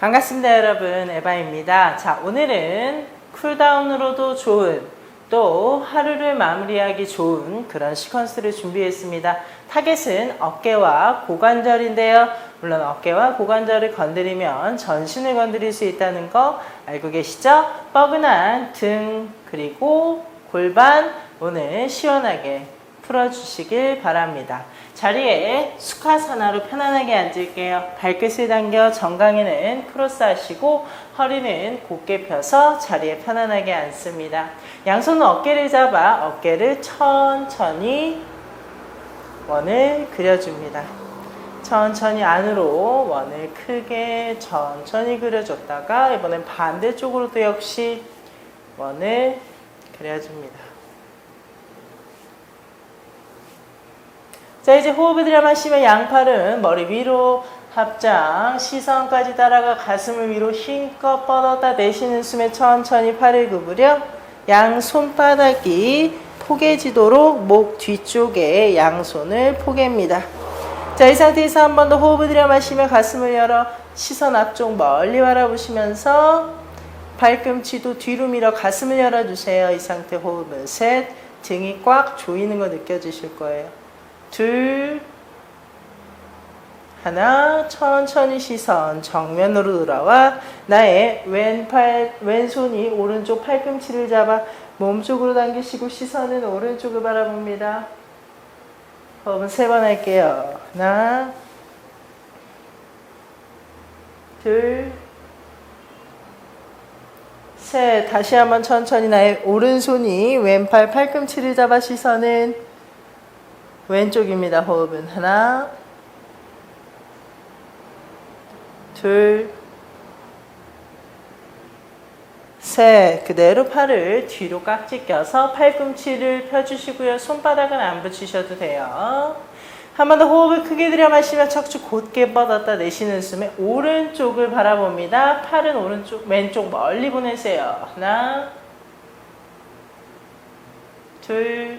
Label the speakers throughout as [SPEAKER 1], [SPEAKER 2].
[SPEAKER 1] 반갑습니다 여러분 에바입니다 자 오늘은 쿨다운으로도 좋은 또 하루를 마무리하기 좋은 그런 시퀀스를 준비했습니다 타겟은 어깨와 고관절인데요 물론 어깨와 고관절을 건드리면 전신을 건드릴 수 있다는 거 알고 계시죠? 뻐근한 등 그리고 골반 오늘 시원하게 풀어주시길 바랍니다. 자리에 수카사나로 편안하게 앉을게요. 발끝을 당겨 정강이는 크로스 하시고 허리는 곧게 펴서 자리에 편안하게 앉습니다. 양손은 어깨를 잡아 어깨를 천천히 원을 그려줍니다. 천천히 안으로 원을 크게 천천히 그려줬다가 이번엔 반대쪽으로도 역시 원을 그려줍니다. 자 이제 호흡을 들여 마시면 양팔은 머리 위로 합장 시선까지 따라가 가슴을 위로 힘껏 뻗었다 내쉬는 숨에 천천히 팔을 구부려 양 손바닥이 포개지도록 목 뒤쪽에 양손을 포갭니다. 자 이 상태에서 한 번 더 호흡을 들여 마시며 가슴을 열어 시선 앞쪽 멀리 바라보시면서 발꿈치도 뒤로 밀어 가슴을 열어주세요. 이 상태 호흡은 셋 등이 꽉 조이는 거 느껴지실 거예요. 둘, 하나, 천천히 시선 정면으로 돌아와 나의 왼팔, 왼손이 오른쪽 팔꿈치를 잡아 몸쪽으로 당기시고 시선은 오른쪽을 바라봅니다. 호흡은 세 번 할게요. 하나, 둘, 셋. 다시 한번 천천히 나의 오른손이 왼팔 팔꿈치를 잡아 시선은 왼쪽입니다. 호흡은 하나, 둘, 셋. 그대로 팔을 뒤로 깍지 껴서 팔꿈치를 펴주시고요. 손바닥은 안 붙이셔도 돼요. 한 번 더 호흡을 크게 들여 마시며 척추 곧게 뻗었다 내쉬는 숨에 오른쪽을 바라봅니다. 팔은 오른쪽, 왼쪽 멀리 보내세요. 하나, 둘,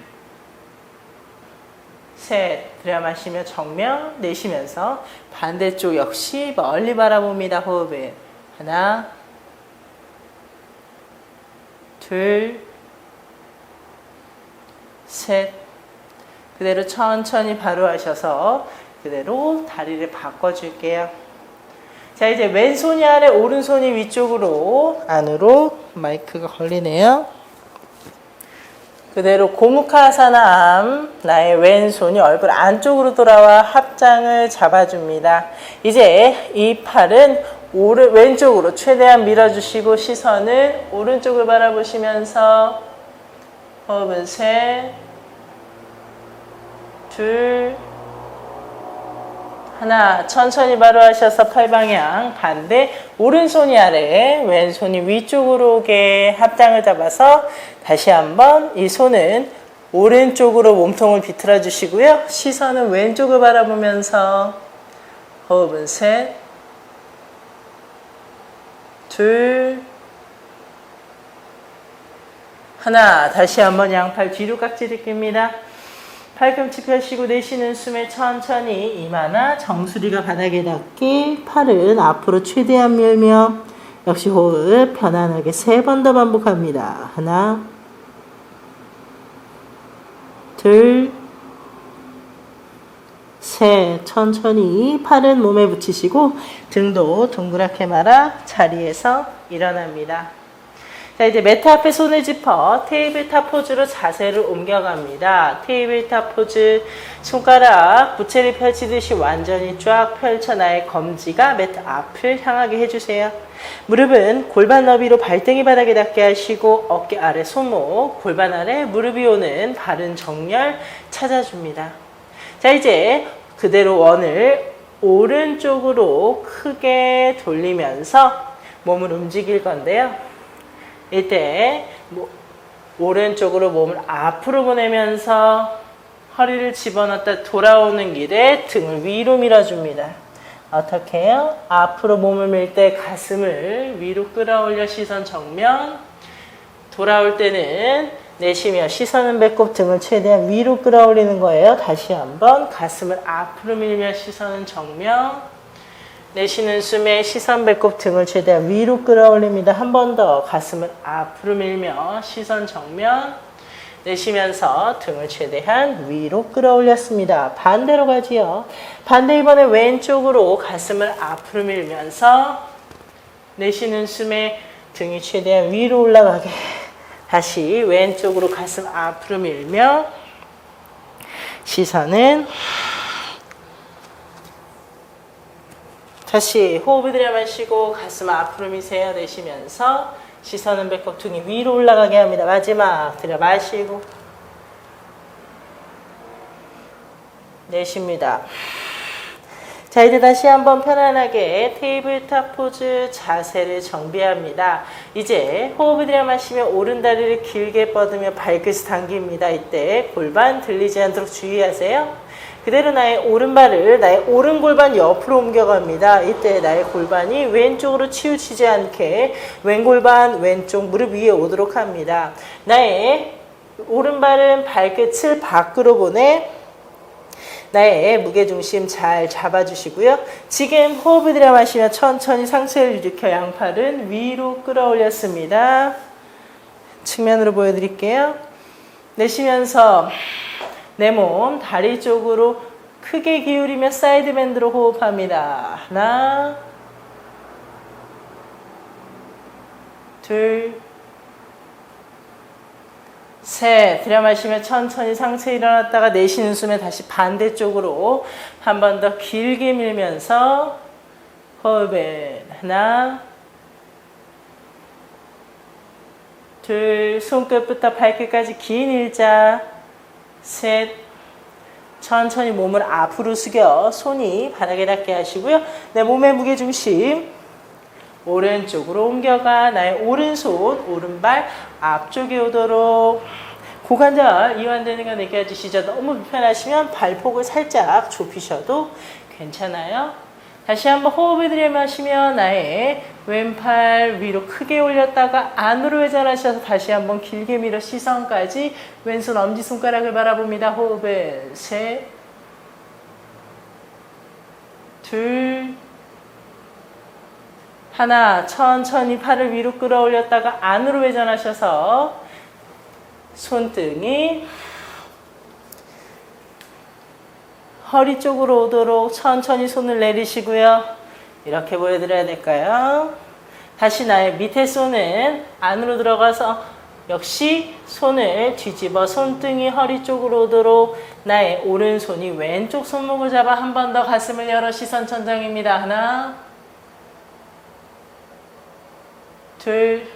[SPEAKER 1] 셋 들여 마시며 정면 내쉬면서 반대쪽 역시 멀리 바라봅니다. 호흡을 하나 둘셋 그대로 천천히 바로 하셔서 그대로 다리를 바꿔줄게요. 자 이제 왼손이 아래 오른손이 위쪽으로 안으로 마이크가 걸리네요. 그대로 고무카사나암 나의 왼손이 얼굴 안쪽으로 돌아와 합장을 잡아줍니다. 이제 이 팔은 오른 왼쪽으로 최대한 밀어주시고 시선을 오른쪽을 바라보시면서 호흡은 셋, 둘, 하나 천천히 바로 하셔서 팔 방향 반대 오른손이 아래 왼손이 위쪽으로 오게 합장을 잡아서 다시 한번 이 손은 오른쪽으로 몸통을 비틀어 주시고요 시선은 왼쪽을 바라보면서 호흡은 셋, 둘, 하나 다시 한번 양팔 뒤로 깍지를 낍니다. 팔꿈치 펴시고 내쉬는 숨에 천천히 이마나 정수리가 바닥에 닿게 팔은 앞으로 최대한 밀며 역시 호흡 편안하게 세 번 더 반복합니다. 하나 둘 셋, 천천히 팔은 몸에 붙이시고 등도 동그랗게 말아 자리에서 일어납니다. 자, 이제 매트 앞에 손을 짚어 테이블탑 포즈로 자세를 옮겨갑니다. 테이블탑 포즈 손가락 부채를 펼치듯이 완전히 쫙 펼쳐 나의 검지가 매트 앞을 향하게 해주세요. 무릎은 골반 너비로 발등이 바닥에 닿게 하시고 어깨 아래 손목, 골반 아래 무릎이 오는 바른 정렬 찾아줍니다. 자, 이제 그대로 원을 오른쪽으로 크게 돌리면서 몸을 움직일 건데요. 이때 뭐, 오른쪽으로 몸을 앞으로 보내면서 허리를 집어넣다 돌아오는 길에 등을 위로 밀어줍니다. 어떻게 해요? 앞으로 몸을 밀 때 가슴을 위로 끌어올려 시선 정면 돌아올 때는 내쉬며 시선은 배꼽 등을 최대한 위로 끌어올리는 거예요. 다시 한번 가슴을 앞으로 밀며 시선은 정면. 내쉬는 숨에 시선 배꼽 등을 최대한 위로 끌어올립니다. 한 번 더 가슴을 앞으로 밀며 시선 정면. 내쉬면서 등을 최대한 위로 끌어올렸습니다. 반대로 가지요. 반대 이번에 왼쪽으로 가슴을 앞으로 밀면서 내쉬는 숨에 등이 최대한 위로 올라가게 다시 왼쪽으로 가슴 앞으로 밀며 시선은 다시 호흡을 들여 마시고 가슴 앞으로 미세요 내쉬면서 시선은 배꼽 등이 위로 올라가게 합니다. 마지막 들여 마시고 내쉽니다. 자, 이제 다시 한번 편안하게 테이블탑 포즈 자세를 정비합니다. 이제 호흡을 들여 마시며 오른 다리를 길게 뻗으며 발끝을 당깁니다. 이때 골반 들리지 않도록 주의하세요. 그대로 나의 오른발을 나의 오른 골반 옆으로 옮겨갑니다. 이때 나의 골반이 왼쪽으로 치우치지 않게 왼골반 왼쪽 무릎 위에 오도록 합니다. 나의 오른발은 발끝을 밖으로 보내 나의 무게중심 잘 잡아주시고요. 지금 호흡을 들여 마시며 천천히 상체를 일으켜 양팔은 위로 끌어올렸습니다. 측면으로 보여드릴게요. 내쉬면서 내 몸 다리 쪽으로 크게 기울이며 사이드 밴드로 호흡합니다. 하나, 둘, 셋. 들여 마시며 천천히 상체 일어났다가 내쉬는 숨에 다시 반대쪽으로 한 번 더 길게 밀면서 호흡을 하나, 둘, 손끝부터 발끝까지 긴 일자, 셋, 천천히 몸을 앞으로 숙여 손이 바닥에 닿게 하시고요. 내 몸의 무게 중심 오른쪽으로 옮겨가 나의 오른손, 오른발 앞쪽에 오도록 고관절 이완되는 거 느껴지시죠? 너무 불편하시면 발폭을 살짝 좁히셔도 괜찮아요. 다시 한번 호흡을 들이마시며 나의 왼팔 위로 크게 올렸다가 안으로 회전하셔서 다시 한번 길게 밀어 시선까지 왼손 엄지손가락을 바라봅니다. 호흡을 셋, 둘, 하나 천천히 팔을 위로 끌어올렸다가 안으로 회전하셔서 손등이 허리 쪽으로 오도록 천천히 손을 내리시고요. 이렇게 보여드려야 될까요? 다시 나의 밑에 손은 안으로 들어가서 역시 손을 뒤집어 손등이 허리 쪽으로 오도록 나의 오른손이 왼쪽 손목을 잡아 한 번 더 가슴을 열어 시선 천장입니다. 하나, 둘,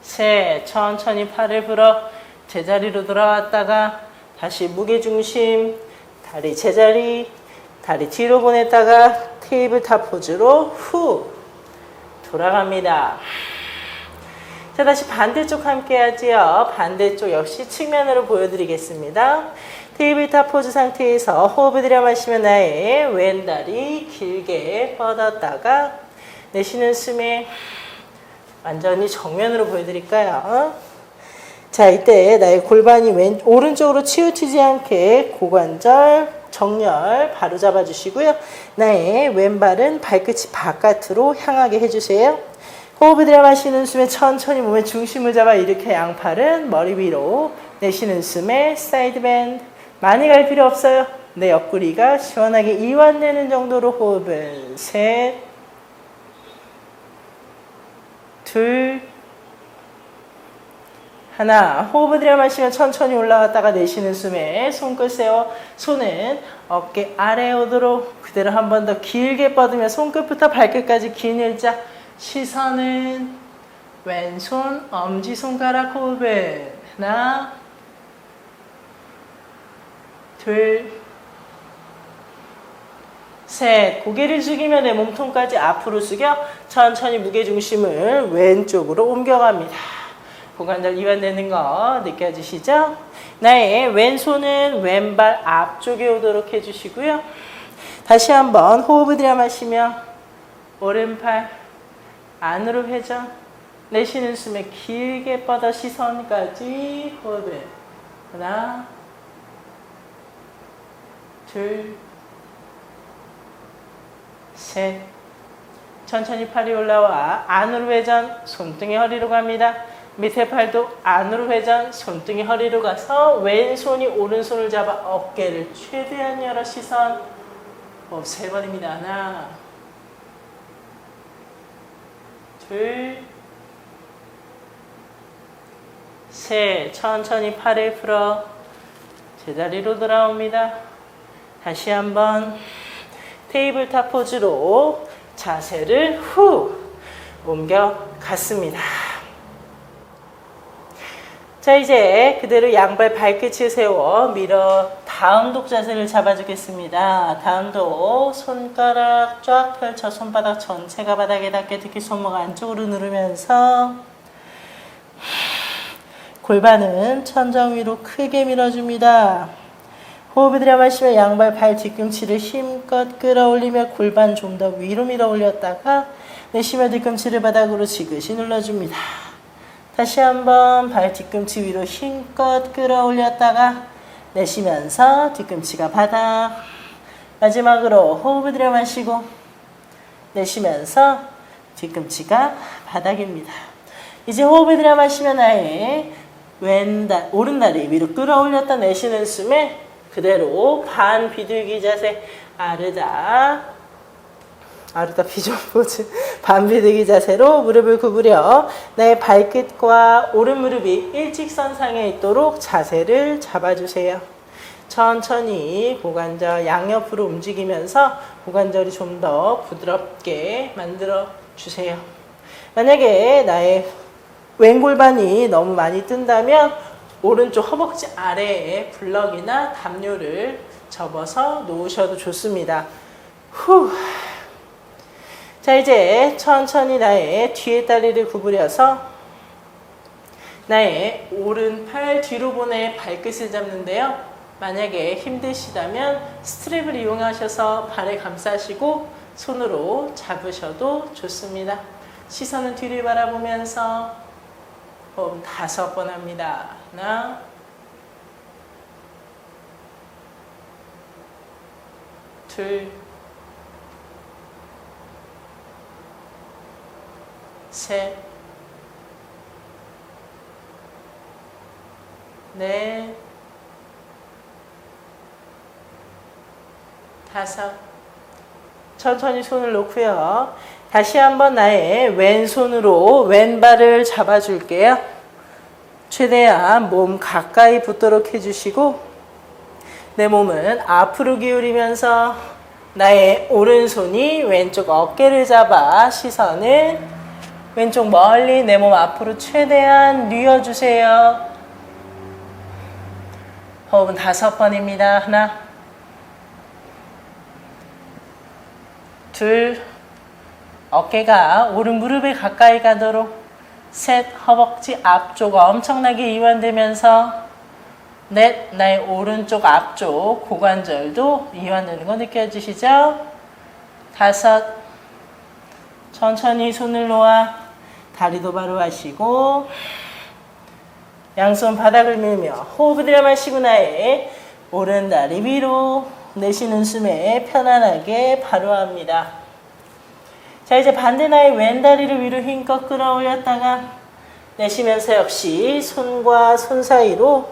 [SPEAKER 1] 셋. 천천히 팔을 불어 제자리로 돌아왔다가 다시 무게중심, 다리 제자리, 다리 뒤로 보냈다가 테이블탑 포즈로 후 돌아갑니다. 자, 다시 반대쪽 함께 하지요. 반대쪽 역시 측면으로 보여드리겠습니다. 테이블탑 포즈 상태에서 호흡을 들여 마시면 나의 왼다리 길게 뻗었다가 내쉬는 숨에 완전히 정면으로 보여드릴까요? 자, 이때 나의 골반이 왼, 오른쪽으로 치우치지 않게 고관절, 정렬 바로 잡아주시고요. 나의 왼발은 발끝이 바깥으로 향하게 해주세요. 호흡을 들여 마시는 숨에 천천히 몸의 중심을 잡아 일으켜 양팔은 머리 위로 내쉬는 숨에 사이드 밴드 많이 갈 필요 없어요. 내 옆구리가 시원하게 이완되는 정도로 호흡을 셋, 둘, 하나. 호흡을 들여 마시면 천천히 올라갔다가 내쉬는 숨에 손끝 세워 손은 어깨 아래에 오도록 그대로 한 번 더 길게 뻗으며 손끝부터 발끝까지 긴 일자 시선은 왼손 엄지손가락 호흡을 하나 둘 셋, 고개를 숙이며 내 몸통까지 앞으로 숙여 천천히 무게중심을 왼쪽으로 옮겨갑니다. 고관절 이완되는 거 느껴지시죠? 나의 왼손은 왼발 앞쪽에 오도록 해주시고요. 다시 한번 호흡을 들여 마시며 오른팔 안으로 회전 내쉬는 숨에 길게 뻗어 시선까지 호흡을. 하나, 둘, 셋. 천천히 팔이 올라와 안으로 회전, 손등이 허리로 갑니다. 밑에 팔도 안으로 회전, 손등이 허리로 가서 왼손이 오른손을 잡아 어깨를 최대한 열어 시선. 호흡 세 번입니다. 하나, 둘, 셋. 천천히 팔을 풀어 제자리로 돌아옵니다. 다시 한번 테이블탑 포즈로 자세를 후 옮겨 갔습니다. 자, 이제 그대로 양발 발끝을 세워 밀어 다음 독 자세를 잡아주겠습니다. 다음 독 손가락 쫙 펼쳐 손바닥 전체가 바닥에 닿게 특히 손목 안쪽으로 누르면서 골반은 천장 위로 크게 밀어줍니다. 호흡을 들여 마시며 양발 발 뒤꿈치를 힘껏 끌어올리며 골반 좀 더 위로 밀어 올렸다가 내쉬며 뒤꿈치를 바닥으로 지그시 눌러줍니다. 다시 한번 발 뒤꿈치 위로 힘껏 끌어올렸다가 내쉬면서 뒤꿈치가 바닥. 마지막으로 호흡을 들여 마시고 내쉬면서 뒤꿈치가 바닥입니다. 이제 호흡을 들여 마시면 아예 왼다 오른다리 위로 끌어올렸다 내쉬는 숨에 그대로 반 비둘기 자세 아르다 아르다 비전 포즈 반 비둘기 자세로 무릎을 구부려 내 발끝과 오른 무릎이 일직선상에 있도록 자세를 잡아주세요. 천천히 고관절 양옆으로 움직이면서 고관절이 좀 더 부드럽게 만들어 주세요. 만약에 나의 왼골반이 너무 많이 뜬다면 오른쪽 허벅지 아래에 블럭이나 담요를 접어서 놓으셔도 좋습니다. 후. 자, 이제 천천히 나의 뒤에 다리를 구부려서 나의 오른팔 뒤로 보내 발끝을 잡는데요. 만약에 힘드시다면 스트랩을 이용하셔서 발에 감싸시고 손으로 잡으셔도 좋습니다. 시선은 뒤를 바라보면서 호흡 다섯 번 합니다. 하나, 둘, 셋, 넷, 다섯. 천천히 손을 놓고요. 다시 한번 나의 왼손으로 왼발을 잡아줄게요. 최대한 몸 가까이 붙도록 해주시고 내 몸은 앞으로 기울이면서 나의 오른손이 왼쪽 어깨를 잡아 시선은 왼쪽 멀리 내 몸 앞으로 최대한 뉘어주세요. 호흡은 다섯 번입니다. 하나, 둘, 어깨가 오른 무릎에 가까이 가도록 셋, 허벅지 앞쪽 엄청나게 이완되면서 넷, 나의 오른쪽 앞쪽 고관절도 이완되는 거 느껴지시죠? 다섯, 천천히 손을 놓아 다리도 바로 하시고 양손 바닥을 밀며 호흡을 들여 마시고 나의 오른 다리 위로 내쉬는 숨에 편안하게 바로 합니다. 자 이제 반대 나의 왼 다리를 위로 힘껏 끌어올렸다가 내쉬면서 역시 손과 손 사이로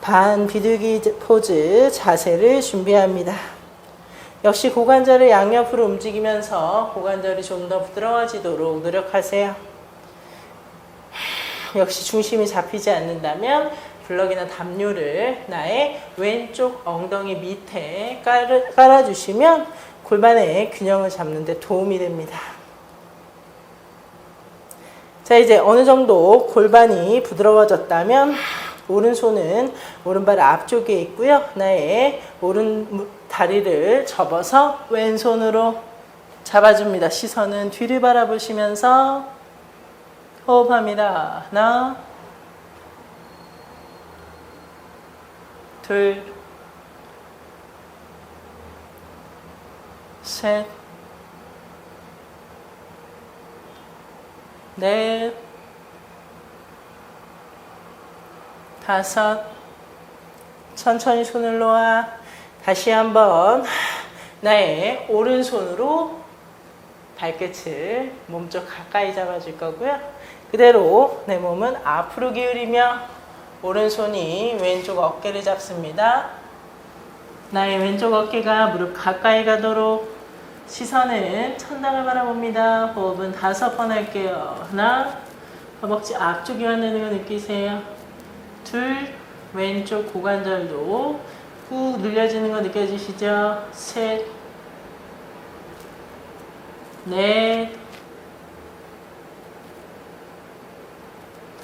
[SPEAKER 1] 반 비둘기 포즈 자세를 준비합니다. 역시 고관절을 양옆으로 움직이면서 고관절이 좀 더 부드러워지도록 노력하세요. 역시 중심이 잡히지 않는다면 블럭이나 담요를 나의 왼쪽 엉덩이 밑에 깔아, 깔아주시면 골반의 균형을 잡는 데 도움이 됩니다. 자, 이제 어느 정도 골반이 부드러워졌다면 오른손은 오른발 앞쪽에 있고요. 나의 오른 다리를 접어서 왼손으로 잡아줍니다. 시선은 뒤를 바라보시면서 호흡합니다. 하나, 둘, 셋, 넷, 다섯. 천천히 손을 놓아. 다시 한번 나의 오른손으로 발끝을 몸쪽 가까이 잡아줄 거고요. 그대로 내 몸은 앞으로 기울이며 오른손이 왼쪽 어깨를 잡습니다. 나의 왼쪽 어깨가 무릎 가까이 가도록 시선은 천장을 바라봅니다. 호흡은 다섯 번 할게요. 하나, 허벅지 앞쪽이 만드는 거 느끼세요. 둘, 왼쪽 고관절도 꾹 늘려지는 거 느껴지시죠? 셋, 넷,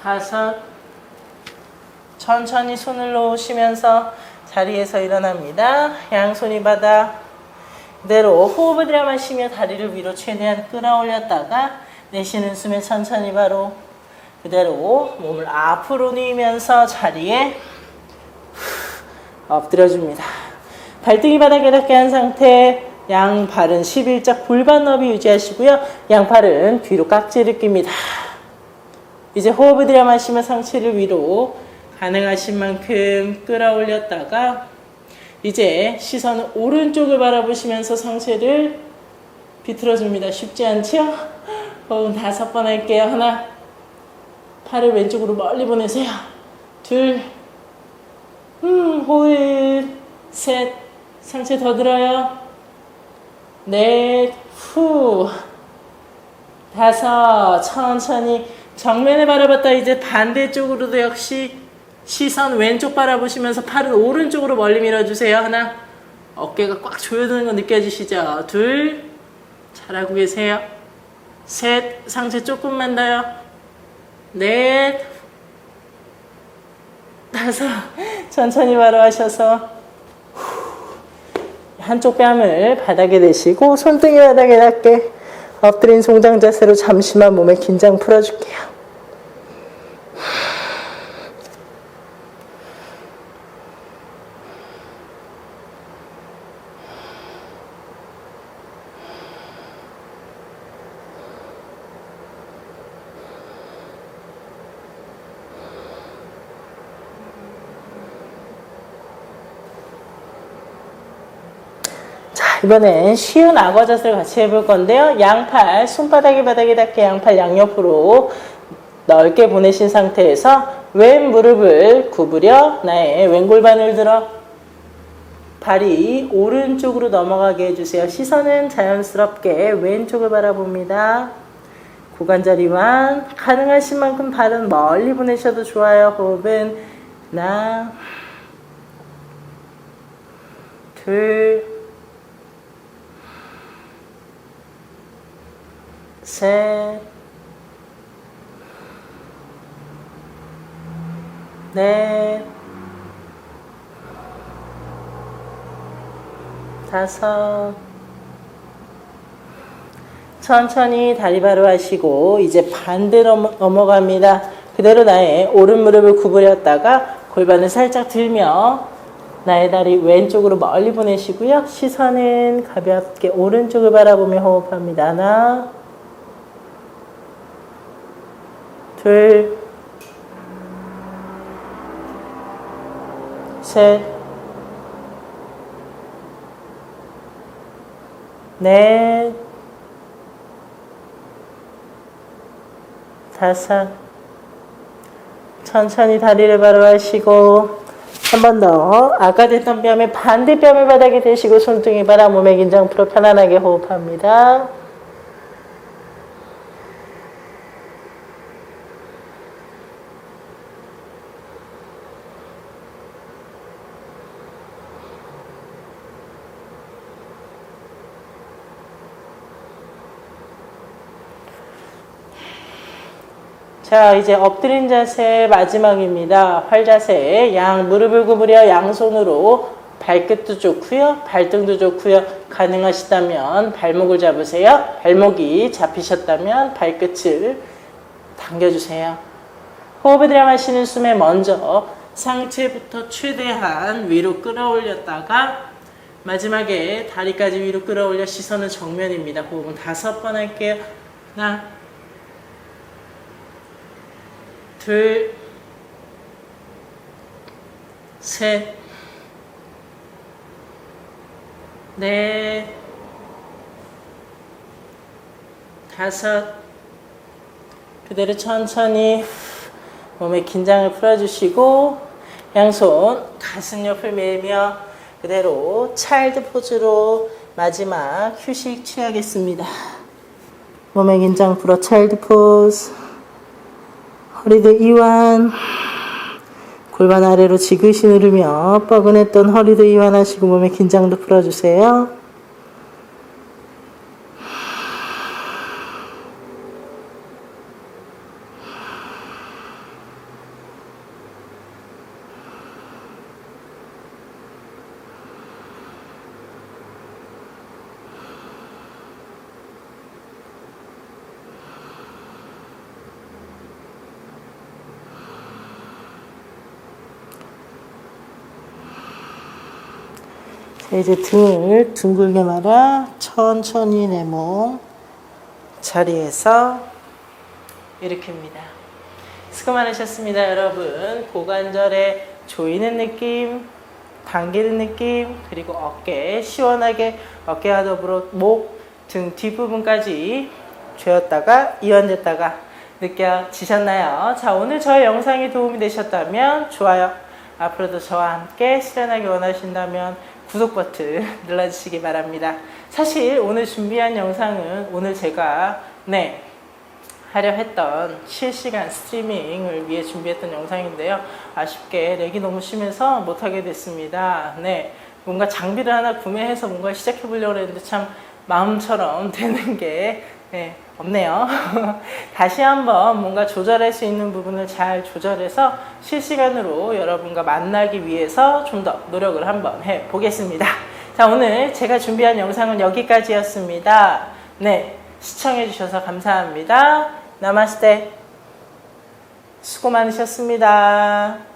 [SPEAKER 1] 다섯, 천천히 손을 놓으시면서 자리에서 일어납니다. 양손이 바닥. 그대로 호흡을 들여마시며 다리를 위로 최대한 끌어올렸다가 내쉬는 숨에 천천히 바로 그대로 몸을 앞으로 뉘면서 자리에 엎드려줍니다. 발등이 바닥에 닿게 한 상태 양 발은 11자 골반 너비 유지하시고요. 양팔은 뒤로 깍지를 낍니다. 이제 호흡을 들여 마시며 상체를 위로 가능하신 만큼 끌어올렸다가 이제 시선은 오른쪽을 바라보시면서 상체를 비틀어줍니다. 쉽지 않죠? 호흡 다섯 번 할게요. 하나, 팔을 왼쪽으로 멀리 보내세요. 둘, 음, 호흡, 셋, 상체 더 들어요. 넷, 후, 다섯, 천천히 정면에 바라봤다 이제 반대쪽으로도 역시 시선 왼쪽 바라보시면서 팔은 오른쪽으로 멀리 밀어주세요. 하나, 어깨가 꽉 조여드는 거 느껴지시죠? 둘, 잘하고 계세요. 셋, 상체 조금만 더요. 넷, 다섯, 천천히 바로 하셔서 한쪽 뺨을 바닥에 대시고 손등이 바닥에 닿게 엎드린 송장 자세로 잠시만 몸의 긴장 풀어줄게요. 이번엔 쉬운 악어 자세를 같이 해볼 건데요. 양팔, 손바닥이 바닥에 닿게 양팔 양옆으로 넓게 보내신 상태에서 왼 무릎을 구부려 나의 왼 골반을 들어 발이 오른쪽으로 넘어가게 해주세요. 시선은 자연스럽게 왼쪽을 바라봅니다. 고관절 이완 가능하신 만큼 발은 멀리 보내셔도 좋아요. 호흡은 하나 둘 셋, 넷, 다섯. 천천히 다리 바로 하시고 이제 반대로 넘어- 넘어갑니다. 그대로 나의 오른 무릎을 구부렸다가 골반을 살짝 들며 나의 다리 왼쪽으로 멀리 보내시고요. 시선은 가볍게 오른쪽을 바라보며 호흡합니다. 하나, 둘, 셋, 넷, 다섯. 천천히 다리를 바로 하시고 한 번 더 아까 됐던 뺨에 반대 뺨을 바닥에 대시고 손등이 바라 몸의 긴장 풀어 편안하게 호흡합니다. 자, 이제 엎드린 자세 마지막입니다. 활 자세. 양 무릎을 구부려 양손으로 발끝도 좋고요. 발등도 좋고요. 가능하시다면 발목을 잡으세요. 발목이 잡히셨다면 발끝을 당겨주세요. 호흡을 들여 마시는 숨에 먼저 상체부터 최대한 위로 끌어올렸다가 마지막에 다리까지 위로 끌어올려 시선은 정면입니다. 호흡은 다섯 번 할게요. 하나, 둘, 셋, 넷, 다섯. 그대로 천천히 몸의 긴장을 풀어주시고 양손 가슴 옆을 밀며 그대로 차일드 포즈로 마지막 휴식 취하겠습니다. 몸의 긴장 풀어 차일드 포즈. 허리도 이완. 골반 아래로 지그시 누르며 뻐근했던 허리도 이완하시고 몸의 긴장도 풀어주세요. 이제 등을 둥글게 말아 천천히 내 몸 자리에서 일으킵니다. 수고 많으셨습니다, 여러분. 고관절에 조이는 느낌, 당기는 느낌, 그리고 어깨 시원하게 어깨와 더불어 목, 등 뒷부분까지 죄었다가 이완됐다가 느껴지셨나요? 자, 오늘 저의 영상이 도움이 되셨다면 좋아요. 앞으로도 저와 함께 실현하기 원하신다면 구독 버튼 눌러주시기 바랍니다. 사실 오늘 준비한 영상은 오늘 제가 네 하려 했던 실시간 스트리밍을 위해 준비했던 영상인데요. 아쉽게 렉이 너무 심해서 못하게 됐습니다. 네, 뭔가 장비를 하나 구매해서 뭔가 시작해 보려고 했는데 참 마음처럼 되는 게 네, 없네요. 다시 한번 뭔가 조절할 수 있는 부분을 잘 조절해서 실시간으로 여러분과 만나기 위해서 좀 더 노력을 한번 해 보겠습니다. 자, 오늘 제가 준비한 영상은 여기까지였습니다. 네, 시청해 주셔서 감사합니다. 나마스테. 수고 많으셨습니다.